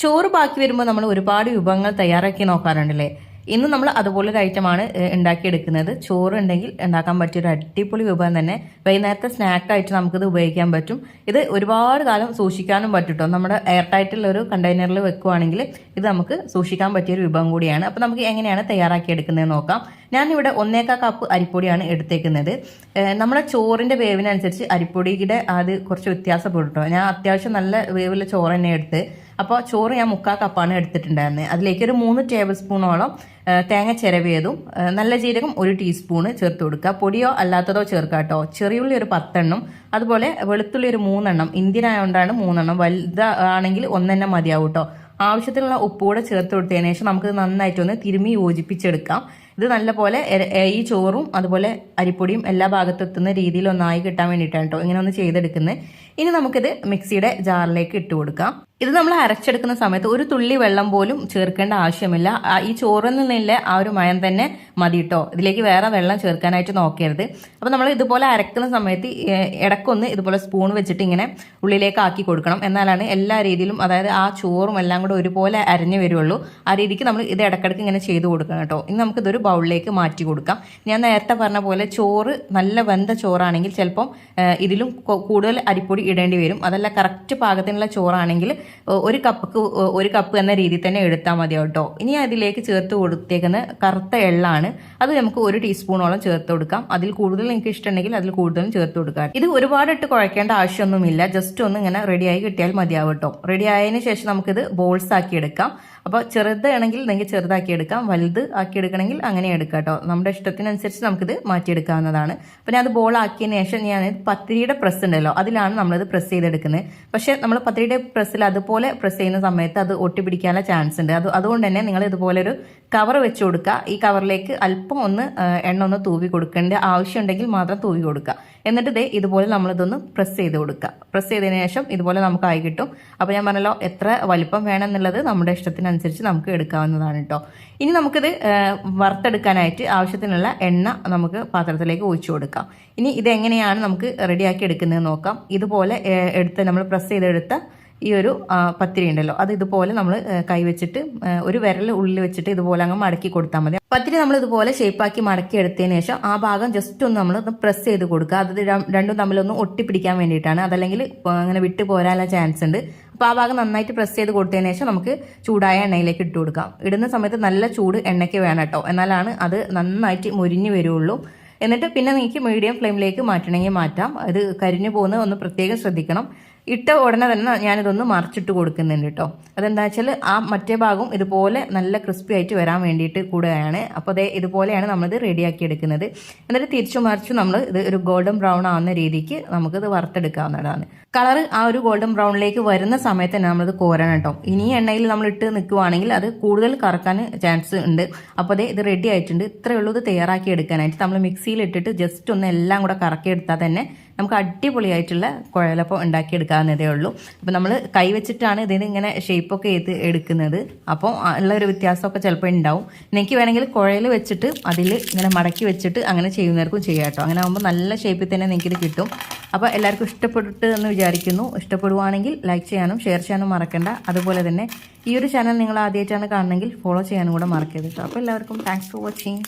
ചോറ് ബാക്കി വരുമ്പോൾ നമ്മൾ ഒരുപാട് വിഭവങ്ങൾ തയ്യാറാക്കി നോക്കാറുണ്ടല്ലേ? ഇന്ന് നമ്മൾ അതുപോലൊരു ഐറ്റമാണ് ഉണ്ടാക്കിയെടുക്കുന്നത്. ചോറ് ഉണ്ടെങ്കിൽ ഉണ്ടാക്കാൻ പറ്റിയ ഒരു അടിപൊളി വിഭവം തന്നെ. വൈകുന്നേരത്തെ സ്നാക്കായിട്ട് നമുക്കിത് ഉപയോഗിക്കാൻ പറ്റും. ഇത് ഒരുപാട് കാലം സൂക്ഷിക്കാനും പറ്റുട്ടോ? നമ്മുടെ എയർ ടൈറ്റുള്ള ഒരു കണ്ടെയ്നറിൽ വെക്കുവാണെങ്കിൽ ഇത് നമുക്ക് സൂക്ഷിക്കാൻ പറ്റിയ ഒരു വിഭവം കൂടിയാണ്. അപ്പോൾ നമുക്ക് എങ്ങനെയാണ് തയ്യാറാക്കിയെടുക്കുന്നത് നോക്കാം. ഞാനിവിടെ ഒന്നേക്കാ കപ്പ് അരിപ്പൊടിയാണ് എടുത്തേക്കുന്നത്. നമ്മുടെ ചോറിന്റെ വേവിനനുസരിച്ച് അരിപ്പൊടിയുടെ അത് കുറച്ച് വ്യത്യാസപ്പെട്ടു ഞാൻ അത്യാവശ്യം നല്ല വേവുള്ള ചോറ് തന്നെ എടുത്ത് അപ്പോൾ ചോറ് ഞാൻ മുക്കാൽ കപ്പാണ് എടുത്തിട്ടുണ്ടായിരുന്നത് അതിലേക്ക് ഒരു മൂന്ന് ടേബിൾ സ്പൂണോളം തേങ്ങ ചിരവിയതും നല്ല ജീരകം ഒരു ടീസ്പൂണ് ചേർത്ത് കൊടുക്കുക. പൊടിയോ അല്ലാത്തതോ ചേർക്കുക കേട്ടോ ചെറിയുള്ളി ഒരു പത്തെണ്ണം അതുപോലെ വെളുത്തുള്ളി ഒരു മൂന്നെണ്ണം ഇന്ത്യൻ ആയതുകൊണ്ടാണ് മൂന്നെണ്ണം. വലുതാണെങ്കിൽ ഒന്നെണ്ണം മതിയാവും കേട്ടോ ആവശ്യത്തിനുള്ള ഉപ്പ് കൂടെ ചേർത്ത് കൊടുത്തതിന് ശേഷം നമുക്ക് നന്നായിട്ടൊന്ന് തിരുമ്മി യോജിപ്പിച്ചെടുക്കാം. ഇത് നല്ലപോലെ ഈ ചോറും അതുപോലെ അരിപ്പൊടിയും എല്ലാ ഭാഗത്തെത്തുന്ന രീതിയിൽ ഒന്നായി കിട്ടാൻ വേണ്ടിയിട്ടാണ് കേട്ടോ ഇങ്ങനെ ഒന്ന് ചെയ്തെടുക്കുന്നത് ഇനി നമുക്കിത് മിക്സിയുടെ ജാറിലേക്ക് ഇട്ട് കൊടുക്കാം. ഇത് നമ്മൾ അരച്ചെടുക്കുന്ന സമയത്ത് ഒരു തുള്ളി വെള്ളം പോലും ചേർക്കേണ്ട ആവശ്യമില്ല. ഈ ചോറിൽ നിന്നുള്ള ആ ഒരു മയം തന്നെ മതി ഇതിലേക്ക് വേറെ വെള്ളം ചേർക്കാനായിട്ട് നോക്കരുത്. അപ്പോൾ നമ്മൾ ഇതുപോലെ അരക്കുന്ന സമയത്ത് ഇടക്കൊന്ന് ഇതുപോലെ സ്പൂൺ വെച്ചിട്ട് ഇങ്ങനെ ഉള്ളിലേക്ക് ആക്കി കൊടുക്കണം. എന്നാലാണ് എല്ലാ രീതിയിലും അതായത് ആ ചോറും എല്ലാം കൂടെ ഒരുപോലെ അരഞ്ഞു വരുള്ളൂ. ആ രീതിക്ക് നമ്മൾ ഇത് ഇടയ്ക്കിടയ്ക്ക് ഇങ്ങനെ ചെയ്ത് കൊടുക്കണം കേട്ടോ ഇനി നമുക്കിതൊരു ബൗളിലേക്ക് മാറ്റി കൊടുക്കാം. ഞാൻ നേരത്തെ പറഞ്ഞ പോലെ ചോറ് നല്ല വെന്ത ചോറാണെങ്കിൽ ചിലപ്പം ഇതിലും കൂടുതൽ അരിപ്പൊടി ഇടേണ്ടി വരും. അതല്ല കറക്റ്റ് പാകത്തിനുള്ള ചോറാണെങ്കിൽ ഒരു കപ്പ് ഒരു കപ്പ് എന്ന രീതിയിൽ തന്നെ എടുത്താൽ മതി കേട്ടോ. ഇനി അതിലേക്ക് ചേർത്ത് കൊടുത്തേക്കുന്ന കറുത്ത എള്ളാണ്. അത് നമുക്ക് ഒരു ടീസ്പൂണോളം ചേർത്ത് കൊടുക്കാം. അതിൽ കൂടുതൽ നിങ്ങൾക്ക് ഇഷ്ടമുണ്ടെങ്കിൽ അതിൽ കൂടുതലും ചേർത്ത് കൊടുക്കാം. ഇത് ഒരുപാട് ഇട്ട് കുഴക്കേണ്ട ആവശ്യമൊന്നുമില്ല. ജസ്റ്റ് ഒന്ന് ഇങ്ങനെ റെഡിയായി കിട്ടിയാൽ മതിയാവും കേട്ടോ. റെഡി ആയതിനു ശേഷം നമുക്കിത് ബോൾസ് ആക്കി എടുക്കാം. അപ്പോൾ ചെറുതാണെങ്കിൽ നിങ്ങൾക്ക് ചെറുതാക്കി എടുക്കാം. വലുത് ആക്കി എടുക്കണമെങ്കിൽ അങ്ങനെ എടുക്കാം കേട്ടോ. നമ്മുടെ ഇഷ്ടത്തിനനുസരിച്ച് നമുക്കിത് മാറ്റിയെടുക്കാവുന്നതാണ്. അപ്പോൾ ഞാൻ അത് ബോൾ ആക്കിയതിന് ശേഷം ഞാൻ പത്തിരിയുടെ പ്രസ് ഉണ്ടല്ലോ അതിലാണ് നമ്മളിത് പ്രസ് ചെയ്തെടുക്കുന്നത് പക്ഷേ നമ്മൾ പത്തിരിയുടെ പ്രസ്സിൽ അതുപോലെ പ്രസ് ചെയ്യുന്ന സമയത്ത് അത് ഒട്ടിപ്പിടിക്കാനുള്ള ചാൻസ് ഉണ്ട്. അത് അതുകൊണ്ട് തന്നെ നിങ്ങൾ ഇതുപോലെ ഒരു കവർ വെച്ച് കൊടുക്കുക. ഈ കവറിലേക്ക് അല്പം ഒന്ന് എണ്ണ ഒന്ന് തൂവി കൊടുക്കേണ്ട ആവശ്യമുണ്ടെങ്കിൽ മാത്രം തൂവി കൊടുക്കുക. എന്നിട്ട് ദേ ഇതുപോലെ നമ്മളിതൊന്ന് പ്രസ് ചെയ്ത് കൊടുക്കുക. പ്രസ് ചെയ്തതിന് ശേഷം ഇതുപോലെ നമുക്കായി കിട്ടും. അപ്പോൾ ഞാൻ പറഞ്ഞല്ലോ എത്ര വലിപ്പം വേണമെന്നുള്ളത് നമ്മുടെ ഇഷ്ടത്തിനനുസരിച്ച് നമുക്ക് എടുക്കാവുന്നതാണ് കേട്ടോ ഇനി നമുക്കിത് വറുത്തെടുക്കാനായിട്ട് ആവശ്യത്തിനുള്ള എണ്ണ നമുക്ക് പാത്രത്തിലേക്ക് ഒഴിച്ചു കൊടുക്കാം. ഇനി ഇതെങ്ങനെയാണ് നമുക്ക് റെഡിയാക്കി എടുക്കുന്നത് നോക്കാം. ഇതുപോലെ എടുത്ത് നമ്മൾ പ്രസ് ചെയ്തെടുത്ത ഈ ഒരു പത്തിരി ഉണ്ടല്ലോ. അത് ഇതുപോലെ നമ്മൾ കൈവച്ചിട്ട് ഒരു വിരൽ ഉള്ളിൽ വെച്ചിട്ട് ഇതുപോലെ അങ്ങ് മടക്കി കൊടുത്താൽ മതി. പത്തിരി നമ്മൾ ഇതുപോലെ ഷേപ്പാക്കി മടക്കി എടുത്തതിന് ശേഷം ആ ഭാഗം ജസ്റ്റ് ഒന്ന് നമ്മൾ പ്രസ് ചെയ്ത് കൊടുക്കുക. അത് രണ്ടും തമ്മിലൊന്ന് ഒട്ടിപ്പിടിക്കാൻ വേണ്ടിയിട്ടാണ്. അതല്ലെങ്കിൽ അങ്ങനെ വിട്ട് പോരാനുള്ള ചാൻസ് ഉണ്ട്. അപ്പോൾ ആ ഭാഗം നന്നായിട്ട് പ്രസ് ചെയ്ത് കൊടുത്തതിന് ശേഷം നമുക്ക് ചൂടായ എണ്ണയിലേക്ക് ഇട്ട് കൊടുക്കാം. ഇടുന്ന സമയത്ത് നല്ല ചൂട് എണ്ണയ്ക്ക് വേണം കേട്ടോ. എന്നാലാണ് അത് നന്നായിട്ട് മുരിഞ്ഞ് വരുള്ളൂ. എന്നിട്ട് പിന്നെ നിങ്ങൾക്ക് മീഡിയം ഫ്ലെയിമിലേക്ക് മാറ്റണമെങ്കിൽ മാറ്റാം. അത് കരിഞ്ഞു പോകുന്നത് ഒന്ന് പ്രത്യേകം ശ്രദ്ധിക്കണം. ഇട്ട ഉടനെ തന്നെ ഞാനിതൊന്ന് മറിച്ചിട്ട് കൊടുക്കുന്നുണ്ട് കേട്ടോ. അതെന്താ വെച്ചാൽ ആ മറ്റേ ഭാഗം ഇതുപോലെ നല്ല ക്രിസ്പി ആയിട്ട് വരാൻ വേണ്ടിയിട്ട് കൂടുകയാണ് അപ്പോൾ അതേ ഇതുപോലെയാണ് നമ്മളിത് റെഡിയാക്കി എടുക്കുന്നത്. എന്നിട്ട് തിരിച്ചു മറിച്ചു നമ്മൾ ഇത് ഒരു ഗോൾഡൻ ബ്രൗൺ ആവുന്ന രീതിക്ക് നമുക്കിത് വറുത്തെടുക്കാവുന്നതാണ്. കളർ ആ ഒരു ഗോൾഡൻ ബ്രൗണിലേക്ക് വരുന്ന സമയത്ത് തന്നെ നമ്മളിത് കോരണം കേട്ടോ. ഇനി എണ്ണയിൽ നമ്മൾ ഇട്ട് നിൽക്കുവാണെങ്കിൽ അത് കൂടുതൽ കറക്കാൻ ചാൻസ് ഉണ്ട്. അപ്പോൾ അതേ ഇത് റെഡി ആയിട്ടുണ്ട്. ഇത്രയുള്ളൂ ഇത് തയ്യാറാക്കി എടുക്കാനായിട്ട്. നമ്മൾ മിക്സിയിൽ ഇട്ടിട്ട് ജസ്റ്റ് ഒന്ന് എല്ലാം കൂടെ കറക്കി എടുത്താൽ തന്നെ നമുക്ക് അടിപൊളിയായിട്ടുള്ള കുഴലപ്പം ഉണ്ടാക്കിയെടുക്കാവുന്നതേ ഉള്ളൂ. അപ്പോൾ നമ്മൾ കൈ വെച്ചിട്ടാണ് ഇതിന് ഇങ്ങനെ ഷേപ്പൊക്കെ ചെയ്ത് എടുക്കുന്നത്. അപ്പോൾ ഉള്ള ഒരു വ്യത്യാസമൊക്കെ ചിലപ്പോൾ ഉണ്ടാവും. എനിക്ക് വേണമെങ്കിൽ കുഴൽ വെച്ചിട്ട് അതിൽ ഇങ്ങനെ മടക്കി വെച്ചിട്ട് അങ്ങനെ ചെയ്യുന്നവർക്കും ചെയ്യാം കേട്ടോ. അങ്ങനെ ആകുമ്പോൾ നല്ല ഷേപ്പിൽ തന്നെ നിങ്ങൾക്കിത് കിട്ടും. അപ്പോൾ എല്ലാവർക്കും ഇഷ്ടപ്പെട്ടിട്ട് എന്ന് വിചാരിക്കുന്നു. ഇഷ്ടപ്പെടുവാണെങ്കിൽ ലൈക്ക് ചെയ്യാനും ഷെയർ ചെയ്യാനും മറക്കണ്ട. അതുപോലെ തന്നെ ഈ ഒരു ചാനൽ നിങ്ങൾ ആദ്യമായിട്ടാണ് കാണണമെങ്കിൽ ഫോളോ ചെയ്യാനും കൂടെ മറക്കരുത് അപ്പോൾ എല്ലാവർക്കും താങ്ക്സ് ഫോർ വാച്ചിങ്